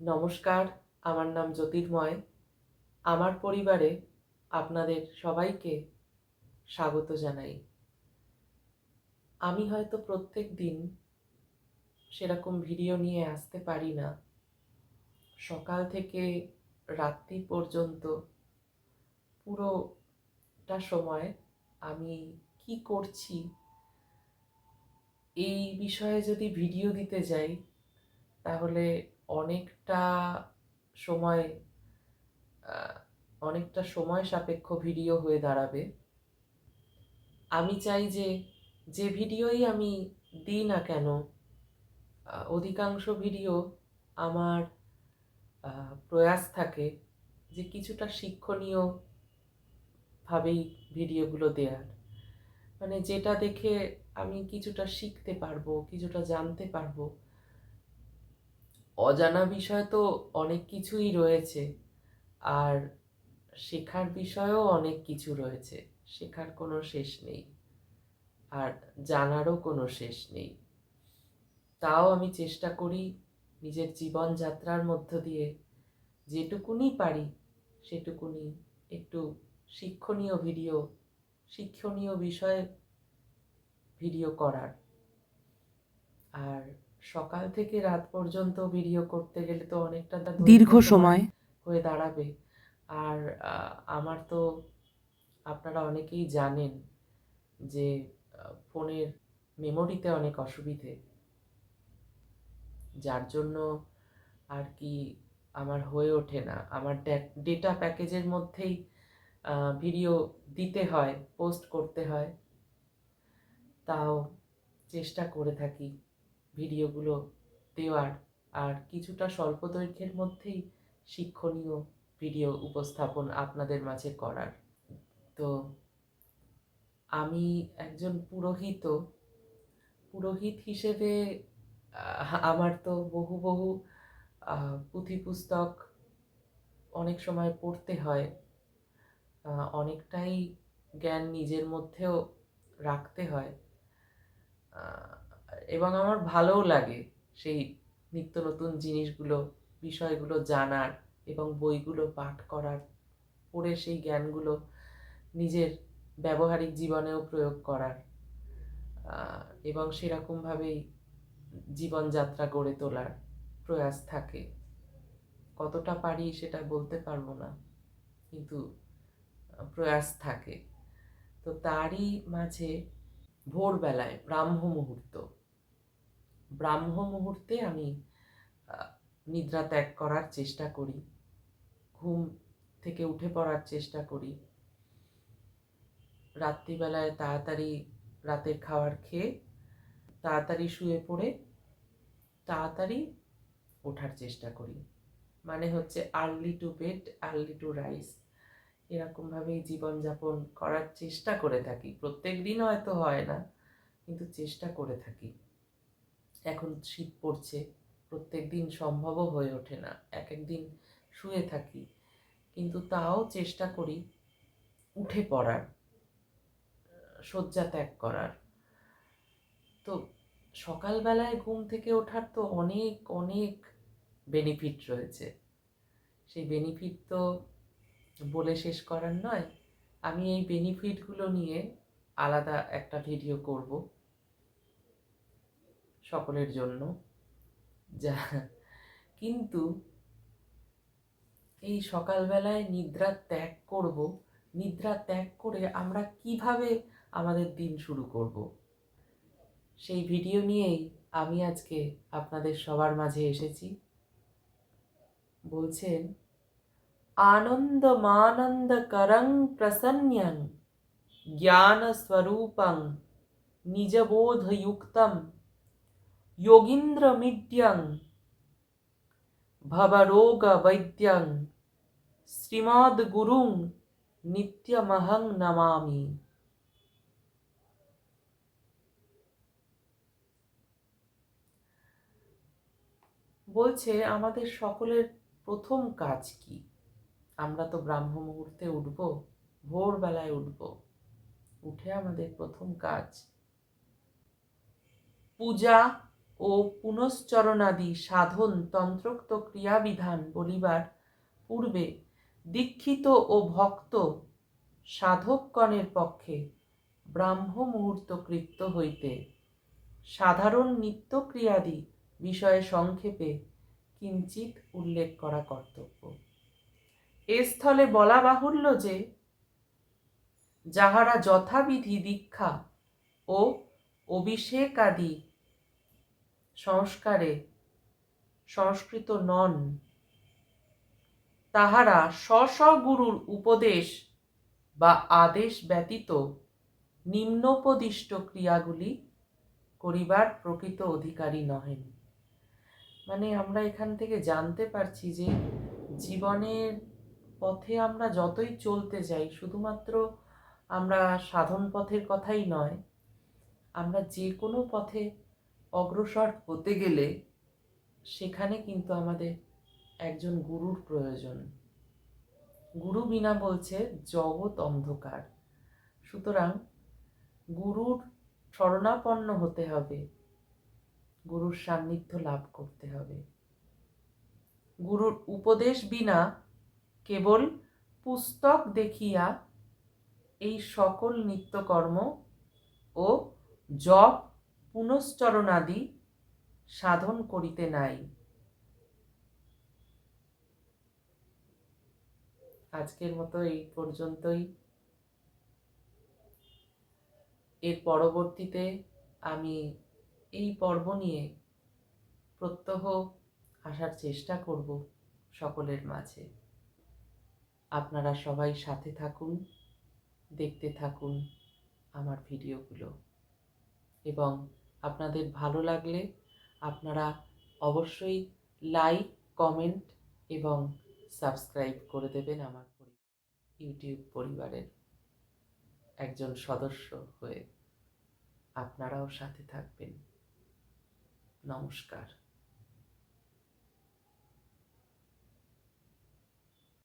নমস্কার, আমার নাম জ্যোতির্ময়। আমার পরিবারে আপনাদের সবাইকে স্বাগত জানাই। আমি হয়তো প্রত্যেক দিন সেরকম ভিডিও নিয়ে আসতে পারি না। সকাল থেকে রাত্রি পর্যন্ত পুরোটা সময় আমি কি করছি, এই বিষয়ে যদি ভিডিও দিতে যাই, তাহলে অনেকটা সময় অনেকটা সময় সাপেক্ষ ভিডিও হয়ে দাঁড়াবে। আমি চাই যে যে ভিডিওই আমি দিই না কেন অধিকাংশ ভিডিও আমার প্রয়াস থাকে যে কিছুটা শিক্ষণীয় ভাবেই ভিডিওগুলো দেওয়ার মানে যেটা দেখে আমি কিছুটা শিখতে পারব, কিছুটা জানতে পারব অজানা বিষয় তো অনেক কিছুই রয়েছে। আর শেখার বিষয়েও অনেক কিছু রয়েছে। শেখার কোনো শেষ নেই। আর জানারও কোনো শেষ নেই। তাও আমি চেষ্টা করি নিজের জীবনযাত্রার মধ্য দিয়ে যেটুকুনি পারি সেটুকুনি একটু শিক্ষণীয় ভিডিও, শিক্ষণীয় বিষয়ে ভিডিও করার। আর সকাল থেকে রাত পর্যন্ত ভিডিও করতে গেলে তো অনেকটা দীর্ঘ সময়। হয়ে দাঁড়াবে। আর আমার তো আপনারা অনেকেই জানেন যে ফোনের মেমোরিতে অনেক অসুবিধে। যার জন্য আর কি আমার হয়ে ওঠে না। আমার ডেটা প্যাকেজের মধ্যেই ভিডিও দিতে হয় পোস্ট করতে হয়। তাও চেষ্টা করে থাকি। ভিডিওগুলো দেওয়ার আর কিছুটা স্বল্প দৈর্ঘ্যের মধ্যেই শিক্ষণীয় ভিডিও উপস্থাপন আপনাদের মাঝে করার। তো আমি একজন পুরোহিত পুরোহিত হিসেবে আমার তো বহু বহু পুঁথি পুস্তক অনেক সময় পড়তে হয়। অনেকটাই জ্ঞান নিজের মধ্যেও রাখতে হয়। এবং আমার ভালোও লাগে সেই নিত্য নতুন জিনিসগুলো, বিষয়গুলো জানার এবং বইগুলো পাঠ করার, পড়ে সেই জ্ঞানগুলো নিজের ব্যবহারিক জীবনেও প্রয়োগ করার এবং সেরকমভাবেই জীবনযাত্রা গড়ে তোলার প্রয়াস থাকে। কতটা পারি সেটা বলতে পারব না, কিন্তু প্রয়াস থাকে। তো তারই মাঝে ভোরবেলায় ব্রাহ্ম মুহূর্ত ব্রাহ্ম মুহূর্তে আমি নিদ্রা ত্যাগ করার চেষ্টা করি। ঘুম থেকে উঠে পড়ার চেষ্টা করি। রাত্রিবেলায় তাড়াতাড়ি রাতের খাবার খেয়ে তাড়াতাড়ি শুয়ে পড়ে তাড়াতাড়ি ওঠার চেষ্টা করি। মানে হচ্ছে early to bed early to rise এরকমভাবেই জীবনযাপন করার চেষ্টা করে থাকি। প্রত্যেক দিন হয়তো হয় না, কিন্তু চেষ্টা করে থাকি। এখন শীত পড়ছে, প্রত্যেক দিন সম্ভবও হয়ে ওঠে না। এক এক দিন শুয়ে থাকি, কিন্তু তাও চেষ্টা করি উঠে পড়ার, শয্যা ত্যাগ করার। তো সকালবেলায় ঘুম থেকে ওঠার তো অনেক অনেক বেনিফিট রয়েছে। সেই বেনিফিট তো বলে শেষ করার নয়, আমি এই বেনিফিটগুলো নিয়ে আলাদা একটা ভিডিও করব। সকলের জন্য। যা, কিন্তু এই সকালবেলায় নিদ্রা ত্যাগ করব, নিদ্রা ত্যাগ করে আমরা কীভাবে আমাদের দিন শুরু করব? সেই ভিডিও নিয়েই আমি আজকে আপনাদের সবার মাঝে এসেছি। বলছেন আনন্দ মানন্দ করং প্রসন্নং জ্ঞান স্বরূপং নিজবোধযুক্তম योगीन्द्रमिड्यं भवरोगवैद्यं श्रीमद्गुरुं नित्यमहं नमामि বলছে আমাদের সকলের প্রথম কাজ কি আমরা তো ব্রাহ্ম মুহূর্তে উঠব ভোরবেলায় উঠব উঠে আমাদের প্রথম কাজ পূজা ও পুনশ্চরণাদি সাধন তন্ত্রোক্ত ক্রিয়াবিধান বলিবার পূর্বে দীক্ষিত ও ভক্ত সাধকগণের পক্ষে ব্রাহ্ম মুহূর্ত কৃত্য হইতে সাধারণ নিত্যক্রিয়াদি বিষয়ে সংক্ষেপে কিঞ্চিত উল্লেখ করা কর্তব্য। এ স্থলে বলা বাহুল্য যে, যাহারা যথাবিধি দীক্ষা ও অভিষেক আদি সংস্কারে সংস্কৃত নন। তাহারা স্ব গুরুর উপদেশ বা আদেশ ব্যতীত নিম্নোপদিষ্ট ক্রিয়াগুলি করিবার প্রকৃত অধিকারী নহেন। মানে আমরা এখান থেকে জানতে পারছি যে জীবনের পথে আমরা যতই চলতে যাই, শুধুমাত্র আমরা সাধন পথের কথাই নয়, আমরা যে কোনো পথে অগ্রসর হতে গেলে সেখানে কিন্তু আমাদের একজন গুরুর প্রয়োজন। গুরু বিনা বলছে জগৎ অন্ধকার। সুতরাং গুরুর শরণাপন্ন হতে হবে। গুরুর সান্নিধ্য লাভ করতে হবে। গুরুর উপদেশ বিনা কেবল পুস্তক দেখিয়া এই সকল নিত্যকর্ম ও জপ পুনশ্চরণাদি সাধন করিতে নাই। আজকের মতো এই পর্যন্তই। এর পরবর্তীতে আমি এই পর্ব নিয়ে প্রত্যহ আসার চেষ্টা করব সকলের মাঝে। আপনারা সবাই সাথে থাকুন, দেখতে থাকুন আমার ভিডিওগুলো। এবং আপনাদের ভালো লাগলে আপনারা অবশ্যই লাইক কমেন্ট এবং সাবস্ক্রাইব করে দেবেন আমার ইউটিউব পরিবারের একজন সদস্য হয়ে আপনারাও সাথে থাকবেন। নমস্কার।